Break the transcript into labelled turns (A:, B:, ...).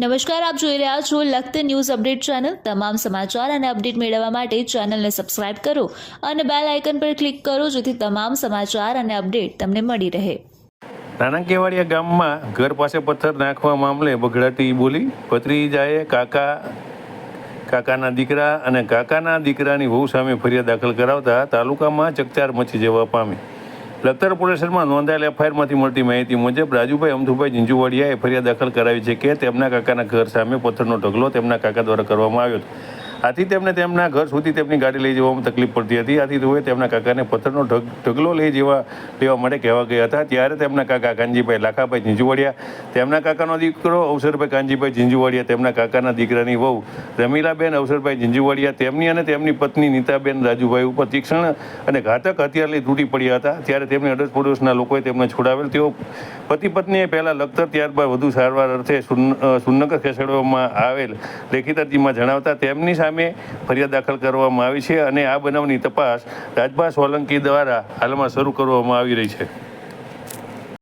A: નમસ્કાર, આપ જોઈ રહ્યા છો લખત ન્યૂઝ અપડેટ ચેનલ. તમામ સમાચાર અને અપડેટ મેળવવા માટે ચેનલને સબસ્ક્રાઇબ કરો અને બેલ આઇકન પર ક્લિક કરો જેથી તમામ સમાચાર અને અપડેટ તમને મળી રહે.
B: નાના કેવાડિયા ગામમાં ઘર પાસે પથ્થર નાખવા મામલે બગડાટી બોલી ભત્રીજાએ કાકા, કાકાના દીકરા અને કાકાના દીકરાની વહુ સામે ફરિયાદ દાખલ કરાવતા તાલુકામાં ચકચાર મચી જવા પામી. લખતર પોલીસમાં નોંધાયેલ એફઆઈઆરમાંથી મળતી માહિતી મુજબ રાજુભાઈ અમથુભાઈ જીંજુવાડિયાએ ફરિયાદ દાખલ કરાવી છે કે તેમના કાકાના ઘર સામે પથ્થરનો ઢગલો તેમના કાકા દ્વારા કરવામાં આવ્યો હતો. આથી તેમને તેમના ઘર સુધી તેમની ગાડી લઈ જવામાં તકલીફ પડતી હતી. આથી તેઓએ તેમના કાકાને પથ્થરનો ઢગ ઢગલો લઈ જવા લેવા માટે કહેવા ગયા હતા. ત્યારે તેમના કાકા કાનજીભાઈ લાખાભાઈ ઝીંઝુવાડિયા તેમના કાકાનો દીકરો અવસરભાઈ કાનજીભાઈ ઝીંઝુવાડિયા તેમના કાકાના દીકરાની વહુ રમીલાબેન અવસરભાઈ ઝીંઝુવાડિયા તેમની અને તેમની પત્ની નીતાબેન રાજુભાઈ ઉપર તીક્ષ્ણ અને ઘાતક હથિયાર લઈ તૂટી પડ્યા હતા. ત્યારે તેમની અડસ પડોશના લોકોએ તેમને છોડાવેલ. તેઓ પતિ પત્નીએ પહેલાં લખતર ત્યારબાદ વધુ સારવાર અર્થે સુન- અ, સુરનગર ખસેડવામાં આવેલ લેખિત અરજીમાં જણાવતા તેમની સામે ફરિયાદ દાખલ કરવામાં આવી છે અને આ બનાવની તપાસ રાજભા સોલંકી દ્વારા હાલમાં શરૂ કરવામાં આવી રહી છે.